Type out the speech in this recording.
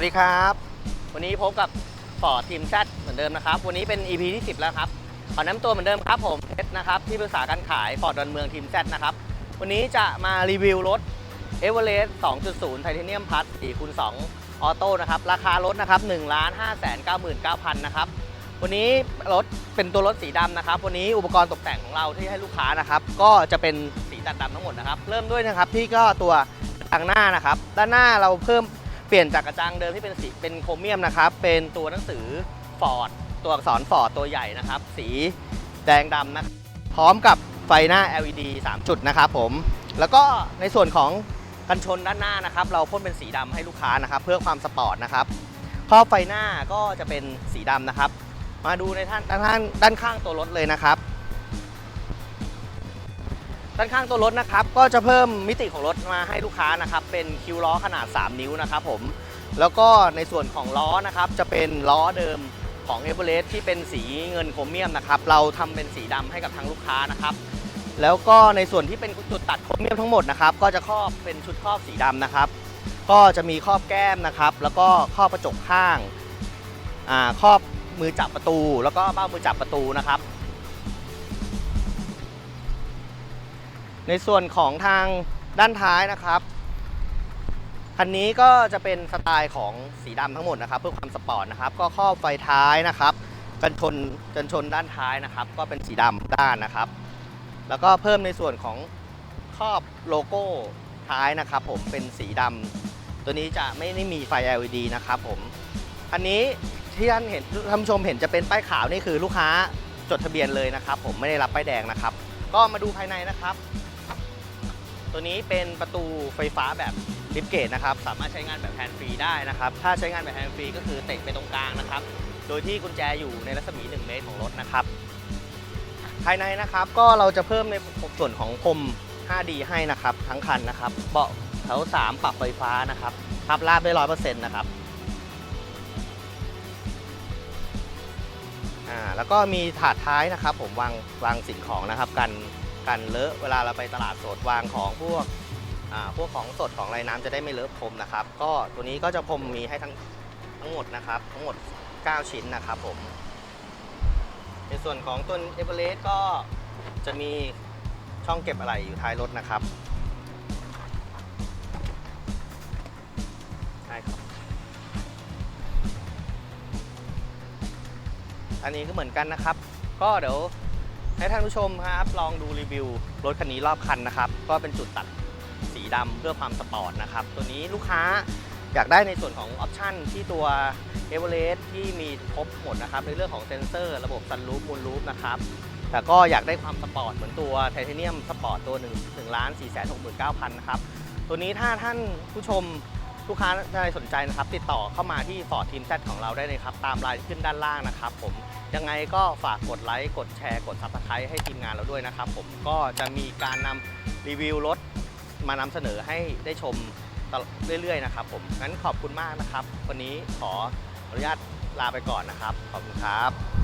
วัสดีครับ วันนี้พบกับฟอร์ดทีมแซดเหมือนเดิมนะครับ วันนี้เป็น EP ที่ 10 แล้วครับขอน้ำตัวเหมือนเดิมครับผมเพชรนะครับที่ปรึกษาการขายฟอร์ดดอนเมืองทีมแซดนะครับ วันนี้จะมารีวิวรถ e v e r e s t 2.0 ไทเทเนียมพัท4คูณ2ออโต้นะครับ ราคารถนะครับ1 5 9 9 0 0 0นะครับ วันนี้รถเป็นตัวรถสีดำนะครับ วันนี้อุปกรณ์ตกแต่งของเราที่ให้ลูกค้านะครับ ก็จะเป็นสีตัดดำทั้งหมดนะครับ เริ่มด้วยนะครับที่ก็ตัวกระจังหน้านะครับ ด้านหน้าเราเพิ่ม เปลี่ยนจากกระจังเดิมที่เป็นสีเป็นโครเมียมนะครับ เป็นตัวหนังสือฟอร์ดตัวอักษรฟอร์ดตัวใหญ่นะครับ สีแดงดำนะพร้อมกับไฟหน้า LED 3 จุดนะครับผม แล้วก็ในส่วนของกันชนด้านหน้านะครับ เราพ่นเป็นสีดำให้ลูกค้านะครับ เพื่อความสปอร์ตนะครับครอบไฟหน้าก็จะเป็นสีดำนะครับ มาดูในท่านด้านด้านข้างตัวรถเลยนะครับ ด้านข้างตัวรถนะครับก็จะเพิ่มมิติของรถมาให้ลูกค้านะครับเป็นคิวล้อขนาด 3 นิ้วนะครับผมแล้วก็ในส่วนของล้อนะครับจะเป็นล้อเดิมของเอเวอเรสที่เป็นสีเงินโครเมียมนะครับเราทำเป็นสีดำให้กับทางลูกค้านะครับแล้วก็ในส่วนที่เป็นจุดตัดโครเมียมทั้งหมดนะครับก็จะครอบเป็นชุดครอบสีดำนะครับก็จะมีครอบแก้มนะครับ แล้วก็ครอบกระจกข้างอ่าครอบมือจับประตู แล้วก็เบ้ามือจับประตูนะครับ ในส่วนของทางด้านท้ายนะครับคันนี้ก็จะเป็นสไตล์ของสีดำทั้งหมดนะครับเพื่อความสปอร์ตนะครับ ก็ครอบไฟท้ายนะครับ กันชนกันชนด้านท้ายนะครับ ก็เป็นสีดำด้านนะครับ แล้วก็เพิ่มในส่วนของครอบโลโก้ท้ายนะครับ ผมเป็นสีดำตัวนี้จะไม่ได้มีไฟ LED นะครับผมอันนี้ที่ท่านเห็นท่านชมเห็นจะเป็นป้ายขาวนี่คือลูกค้าจดทะเบียนเลยนะครับ ผมไม่ได้รับป้ายแดงนะครับ ก็มาดูภายในนะครับ ตัวนี้เป็นประตูไฟฟ้าแบบลิฟต์เกตนะครับ สามารถใช้งานแบบแฮนด์ฟรีได้นะครับ ถ้าใช้งานแบบแฮนด์ฟรีก็คือเตะไปตรงกลางนะครับ โดยที่กุญแจอยู่ในรัศมี 1 เมตรของรถนะครับ ภายในนะครับก็เราจะเพิ่มในส่วนของพรม 5D ให้นะครับ ทั้งคันนะครับ เบาะแถว 3 ปรับไฟฟ้านะครับพับราบได้ร้อยเปอร์เซ็นต์นะครับอ่าแล้วก็มีถาดท้ายนะครับ ผมวางวางสิ่งของนะครับกัน กันเลอะเวลาเราไปตลาดสดวางของพวกพวกของสดของไรน้ำจะได้ไม่เลอะพรมนะครับ ก็ตัวนี้ก็จะพรมมีให้ทั้งทั้งหมดนะครับ ทั้งหมด 9 ชิ้นนะครับผม ในส่วนของตัวเอเวอเรสต์ก็จะมีช่องเก็บอะไรอยู่ท้ายรถนะครับใช่ครับ อันนี้ก็เหมือนกันนะครับ ก็เดี๋ยว ให้ท่านผู้ชมครับลองดูรีวิวรถคันนี้รอบคันนะครับ ก็เป็นจุดตัดสีดำเพื่อความสปอร์ตนะครับ ตัวนี้ลูกค้าอยากได้ในส่วนของออปชันที่ตัวเอเวอเรสต์ที่มีครบหมดนะครับ ในเรื่องของเซนเซอร์ระบบซันรูฟมูลรูฟนะครับ แต่ก็อยากได้ความสปอร์ตเหมือนตัวไทเทเนียมสปอร์ตตัว1 1ล้าน4 6 9 0 0 0นะครับ ตัวนี้ถ้าท่านผู้ชมลูกค้าท่านใดสนใจนะครับ ติดต่อเข้ามาที่ฟอร์ดทีมแซของเราได้เลยครับ ตามรายที่ขึ้นด้านล่างนะครับผม ยังไงก็ฝากกดไลค์กดแชร์กด subscribe ให้ทีมงานเราด้วยนะครับผมก็จะมีการนำรีวิวรถมานำเสนอให้ได้ชมตลอเรื่อยๆนะครับผมงั้นขอบคุณมากนะครับ วันนี้ขออนุญาตลาไปก่อนนะครับ ขอบคุณครับ